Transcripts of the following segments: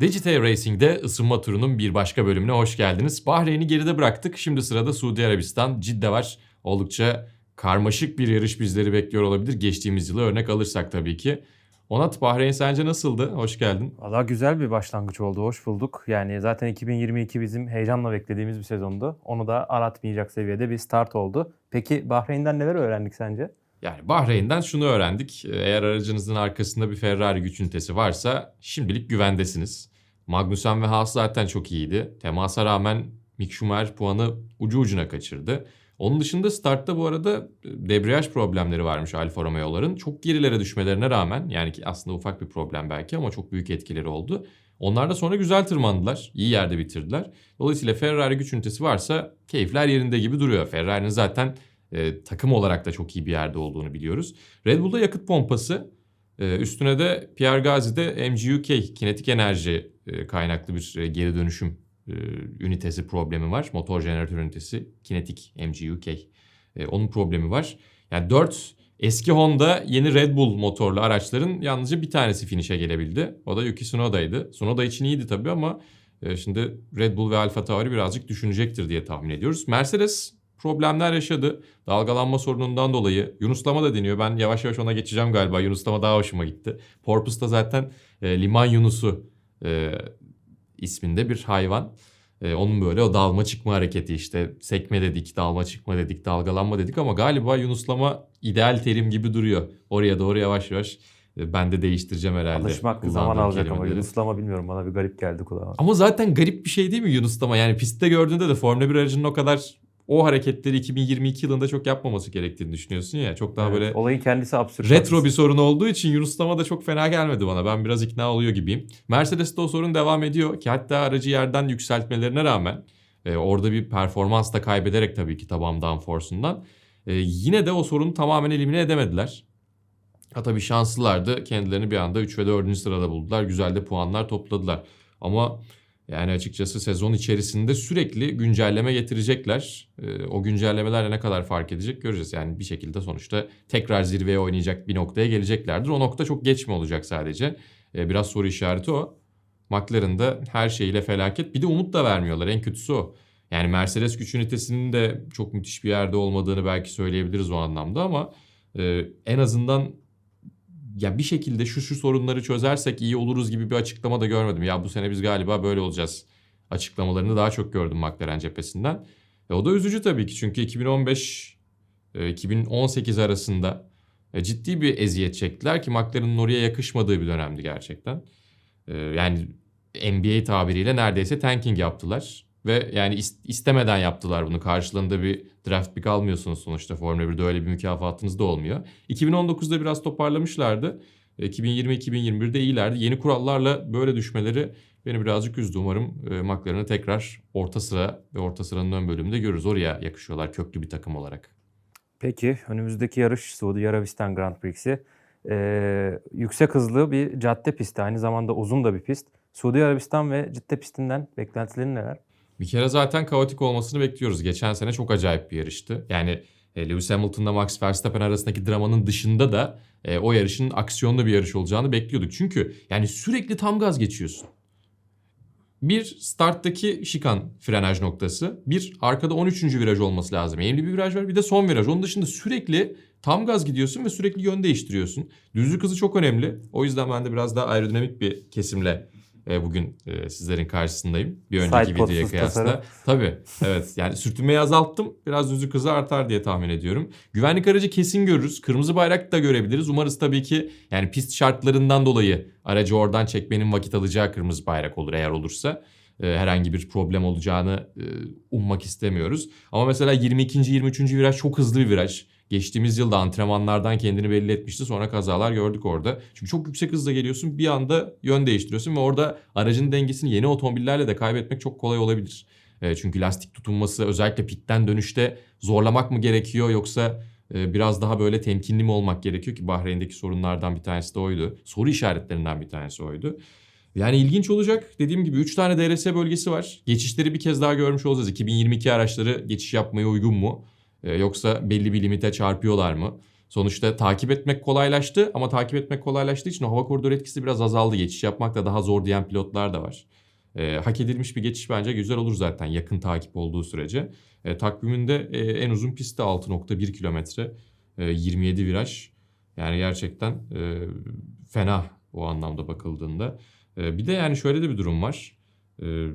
Digital Racing'de ısınma turunun bir başka bölümüne hoş geldiniz. Bahreyn'i geride bıraktık. Şimdi sırada Suudi Arabistan, Cidde var. Oldukça karmaşık bir yarış bizleri bekliyor olabilir. Geçtiğimiz yılı örnek alırsak tabii ki. Onat Bahreyn sence nasıldı? Hoş geldin. Valla güzel bir başlangıç oldu. Hoş bulduk. Yani zaten 2022 bizim heyecanla beklediğimiz bir sezondu. Onu da aratmayacak seviyede bir start oldu. Peki Bahreyn'den neler öğrendik sence? Yani Bahreyn'den şunu öğrendik. Eğer aracınızın arkasında bir Ferrari güç ünitesi varsa şimdilik güvendesiniz. Magnussen ve Haas zaten çok iyiydi. Temasa rağmen Mick Schumacher puanı ucu ucuna kaçırdı. Onun dışında startta bu arada debriyaj problemleri varmış Alfa Romeo'ların. Çok gerilere düşmelerine rağmen yani ki aslında ufak bir problem belki ama çok büyük etkileri oldu. Onlar da sonra güzel tırmandılar. İyi yerde bitirdiler. Dolayısıyla Ferrari güç ünitesi varsa keyifler yerinde gibi duruyor. Ferrari'nin zaten e, takım olarak da çok iyi bir yerde olduğunu biliyoruz. Red Bull'da yakıt pompası. e, üstüne de Pierre Gasly'de MGUK kinetik enerji e, kaynaklı bir e, geri dönüşüm e, ünitesi problemi var. Motor jeneratör ünitesi kinetik MGUK. E, onun problemi var. Yani 4 eski Honda yeni Red Bull motorlu araçların yalnızca bir tanesi finish'e gelebildi. O da Yuki Tsunoda'ydı. Tsunoda için iyiydi tabii ama e, şimdi Red Bull ve Alfa Tauri birazcık düşünecektir diye tahmin ediyoruz. Mercedes problemler yaşadı. Dalgalanma sorunundan dolayı. Yunuslama da deniyor. Ben yavaş yavaş ona geçeceğim galiba. Yunuslama daha hoşuma gitti. Porpoise da zaten e, liman yunusu e, isminde bir hayvan. E, onun böyle o dalma çıkma hareketi işte sekme dedik, dalma çıkma dedik, dalgalanma dedik ama galiba yunuslama ideal terim gibi duruyor. Oraya doğru yavaş yavaş e, ben de değiştireceğim herhalde. Alışmak bir zaman alacak ama kelimeleri. Yunuslama bilmiyorum bana bir garip geldi kulağıma. Ama zaten garip bir şey değil mi Yunuslama? Yani pistte gördüğünde de Formula 1 aracının o kadar o hareketleri 2022 yılında çok yapmaması gerektiğini düşünüyorsun ya. Çok daha Evet, böyle Olayın kendisi absürt. retro bir sorun olduğu için Yunuslama da çok fena gelmedi bana. Ben biraz ikna oluyor gibiyim. Mercedes'te o sorun devam ediyor ki hatta aracı yerden yükseltmelerine rağmen e, orada bir performans da kaybederek tabii ki taban downforce'undan e, yine de o sorunu tamamen elimine edemediler. Ha tabii şanslılardı. Kendilerini bir anda 3 ve 4. sırada buldular. Güzel de puanlar topladılar. Ama yani açıkçası sezon içerisinde sürekli güncelleme getirecekler. Ee, o güncellemelerle ne kadar fark edecek göreceğiz. Yani bir şekilde sonuçta tekrar zirveye oynayacak bir noktaya geleceklerdir. O nokta çok geç mi olacak sadece? Ee, biraz soru işareti o. McLaren'da her şeyiyle felaket. Bir de umut da vermiyorlar. En kötüsü o. Yani Mercedes güç ünitesinin de çok müthiş bir yerde olmadığını belki söyleyebiliriz o anlamda ama e, en azından ya bir şekilde şu şu sorunları çözersek iyi oluruz gibi bir açıklama da görmedim. Ya bu sene biz galiba böyle olacağız açıklamalarını daha çok gördüm McLaren cephesinden. E, o da üzücü tabii ki çünkü 2015 e, 2018 arasında e, ciddi bir eziyet çektiler ki McLaren'ın oraya yakışmadığı bir dönemdi gerçekten. E, yani NBA tabiriyle neredeyse tanking yaptılar. Ve yani is- istemeden yaptılar bunu. Karşılığında bir draft pick almıyorsunuz sonuçta. Formula 1'de öyle bir mükafatınız da olmuyor. 2019'da biraz toparlamışlardı. E, 2020-2021'de iyilerdi. Yeni kurallarla böyle düşmeleri beni birazcık üzdü. Umarım e, McLaren'ı tekrar orta sıra ve orta sıranın ön bölümünde görürüz. Oraya yakışıyorlar köklü bir takım olarak. Peki önümüzdeki yarış Suudi Arabistan Grand Prix'si. Ee, yüksek hızlı bir cadde pisti. Aynı zamanda uzun da bir pist. Suudi Arabistan ve Cidde pistinden beklentilerin neler? Bir kere zaten kaotik olmasını bekliyoruz. Geçen sene çok acayip bir yarıştı. Yani e, Lewis Hamilton'la Max Verstappen arasındaki dramanın dışında da e, o yarışın aksiyonlu bir yarış olacağını bekliyorduk. Çünkü yani sürekli tam gaz geçiyorsun. Bir starttaki şikan frenaj noktası. Bir arkada 13. viraj olması lazım. Eğimli bir viraj var bir de son viraj. Onun dışında sürekli tam gaz gidiyorsun ve sürekli yön değiştiriyorsun. Düzlük hızı çok önemli. O yüzden ben de biraz daha aerodinamik bir kesimle bugün e, sizlerin karşısındayım. Bir önceki Side videoya kıyasla. tasarım. Tabii evet yani sürtünmeyi azalttım. Biraz düzlük hızı artar diye tahmin ediyorum. Güvenlik aracı kesin görürüz. Kırmızı bayrak da görebiliriz. Umarız tabii ki yani pist şartlarından dolayı aracı oradan çekmenin vakit alacağı kırmızı bayrak olur eğer olursa. e, herhangi bir problem olacağını e, ummak istemiyoruz. Ama mesela 22. 23. viraj çok hızlı bir viraj. Geçtiğimiz yılda antrenmanlardan kendini belli etmişti. Sonra kazalar gördük orada. Çünkü çok yüksek hızla geliyorsun bir anda yön değiştiriyorsun ve orada aracın dengesini yeni otomobillerle de kaybetmek çok kolay olabilir. E, çünkü lastik tutunması özellikle pitten dönüşte zorlamak mı gerekiyor yoksa e, biraz daha böyle temkinli mi olmak gerekiyor ki Bahreyn'deki sorunlardan bir tanesi de oydu. Soru işaretlerinden bir tanesi oydu. Yani ilginç olacak. Dediğim gibi 3 tane DRS bölgesi var. Geçişleri bir kez daha görmüş olacağız. 2022 araçları geçiş yapmaya uygun mu? E, yoksa belli bir limite çarpıyorlar mı? Sonuçta takip etmek kolaylaştı ama takip etmek kolaylaştığı için hava koridoru etkisi biraz azaldı. Geçiş yapmak da daha zor diyen pilotlar da var. E, hak edilmiş bir geçiş bence güzel olur zaten yakın takip olduğu sürece. E, takviminde e, en uzun pistte 6.1 kilometre, e, 27 viraj. Yani gerçekten e, fena o anlamda bakıldığında. E, bir de yani şöyle de bir durum var. E,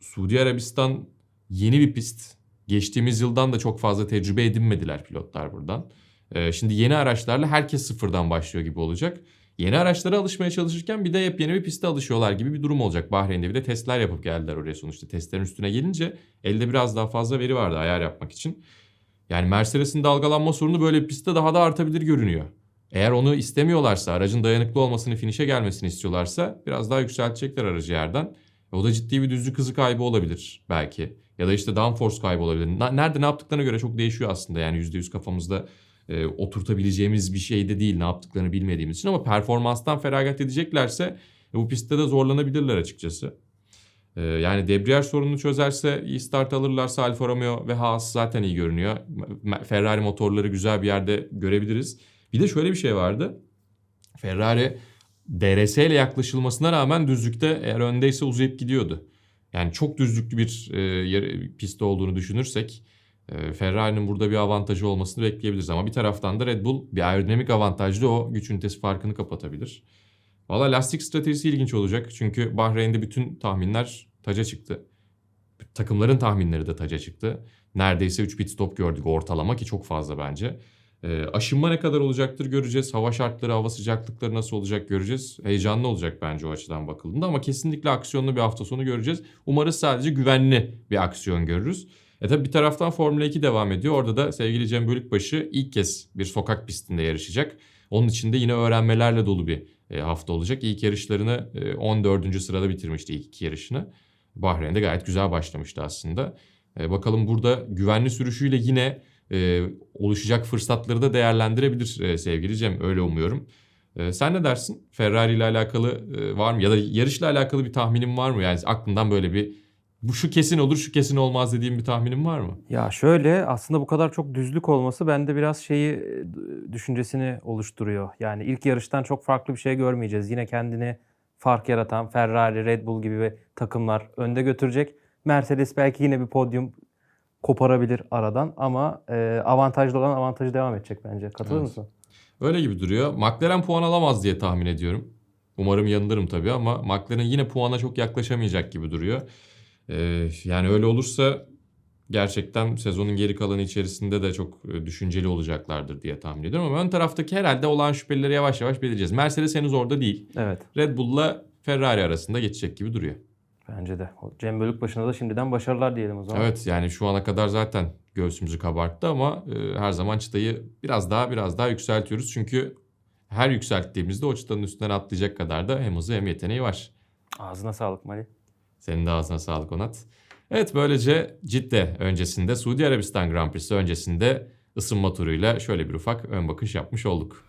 Suudi Arabistan yeni bir pist. Geçtiğimiz yıldan da çok fazla tecrübe edinmediler pilotlar buradan. E, şimdi yeni araçlarla herkes sıfırdan başlıyor gibi olacak. Yeni araçlara alışmaya çalışırken bir de yepyeni bir piste alışıyorlar gibi bir durum olacak. Bahreyn'de bir de testler yapıp geldiler oraya sonuçta. Testlerin üstüne gelince elde biraz daha fazla veri vardı ayar yapmak için. Yani Mercedes'in dalgalanma sorunu böyle bir pistte daha da artabilir görünüyor. Eğer onu istemiyorlarsa, aracın dayanıklı olmasını, finişe gelmesini istiyorlarsa biraz daha yükseltecekler aracı yerden. O da ciddi bir düzlük hızı kaybı olabilir belki. Ya da işte downforce kaybı olabilir. Na- Nerede ne yaptıklarına göre çok değişiyor aslında. Yani %100 kafamızda e, oturtabileceğimiz bir şey de değil ne yaptıklarını bilmediğimiz için. Ama performanstan feragat edeceklerse e, bu pistte de zorlanabilirler açıkçası. E, yani debriyaj sorununu çözerse iyi start alırlarsa Alfa Romeo ve Haas zaten iyi görünüyor. Ferrari motorları güzel bir yerde görebiliriz. Bir de şöyle bir şey vardı. Ferrari DRS ile yaklaşılmasına rağmen düzlükte eğer öndeyse uzayıp gidiyordu. Yani çok düzlüklü bir e, yer- pist olduğunu düşünürsek e, Ferrari'nin burada bir avantajı olmasını bekleyebiliriz. Ama bir taraftan da Red Bull bir aerodinamik avantajlı o güç ünitesi farkını kapatabilir. Valla lastik stratejisi ilginç olacak. Çünkü Bahreyn'de bütün tahminler taca çıktı. Takımların tahminleri de taca çıktı. Neredeyse 3 pit stop gördük ortalama ki çok fazla bence. E, aşınma ne kadar olacaktır göreceğiz. Hava şartları, hava sıcaklıkları nasıl olacak göreceğiz. Heyecanlı olacak bence o açıdan bakıldığında ama kesinlikle aksiyonlu bir hafta sonu göreceğiz. Umarız sadece güvenli bir aksiyon görürüz. E tabi bir taraftan Formula 2 devam ediyor. Orada da sevgili Cem Bölükbaşı ilk kez bir sokak pistinde yarışacak. Onun için de yine öğrenmelerle dolu bir e, hafta olacak. İlk yarışlarını e, 14. sırada bitirmişti ilk iki yarışını. Bahreyn'de gayet güzel başlamıştı aslında. E, bakalım burada güvenli sürüşüyle yine e, oluşacak fırsatları da değerlendirebilir e, sevgili Cem. Öyle umuyorum. E, sen ne dersin? Ferrari ile alakalı e, var mı? Ya da yarışla alakalı bir tahminin var mı? Yani aklından böyle bir bu şu kesin olur şu kesin olmaz dediğim bir tahminin var mı? Ya şöyle aslında bu kadar çok düzlük olması bende biraz şeyi e, düşüncesini oluşturuyor. Yani ilk yarıştan çok farklı bir şey görmeyeceğiz. Yine kendini fark yaratan Ferrari, Red Bull gibi takımlar önde götürecek. Mercedes belki yine bir podyum koparabilir aradan ama e, avantajlı olan avantajı devam edecek bence. Katılır Evet. mısın? Öyle gibi duruyor. McLaren puan alamaz diye tahmin ediyorum. Umarım yanılırım tabii ama McLaren yine puana çok yaklaşamayacak gibi duruyor. Ee, yani öyle olursa gerçekten sezonun geri kalanı içerisinde de çok e, düşünceli olacaklardır diye tahmin ediyorum. Ama ön taraftaki herhalde olan şüphelileri yavaş yavaş belirleyeceğiz. Mercedes henüz orada değil. Evet. Red Bull'la Ferrari arasında geçecek gibi duruyor. Bence de. Cem Bölükbaşı'na da şimdiden başarılar diyelim o zaman. Evet yani şu ana kadar zaten göğsümüzü kabarttı ama e, her zaman çıtayı biraz daha biraz daha yükseltiyoruz. Çünkü her yükselttiğimizde o çıtanın üstünden atlayacak kadar da hem hızı hem yeteneği var. Ağzına sağlık Mali. Senin de ağzına sağlık Onat. Evet böylece Cidde öncesinde Suudi Arabistan Grand Prix'si öncesinde ısınma turuyla şöyle bir ufak ön bakış yapmış olduk.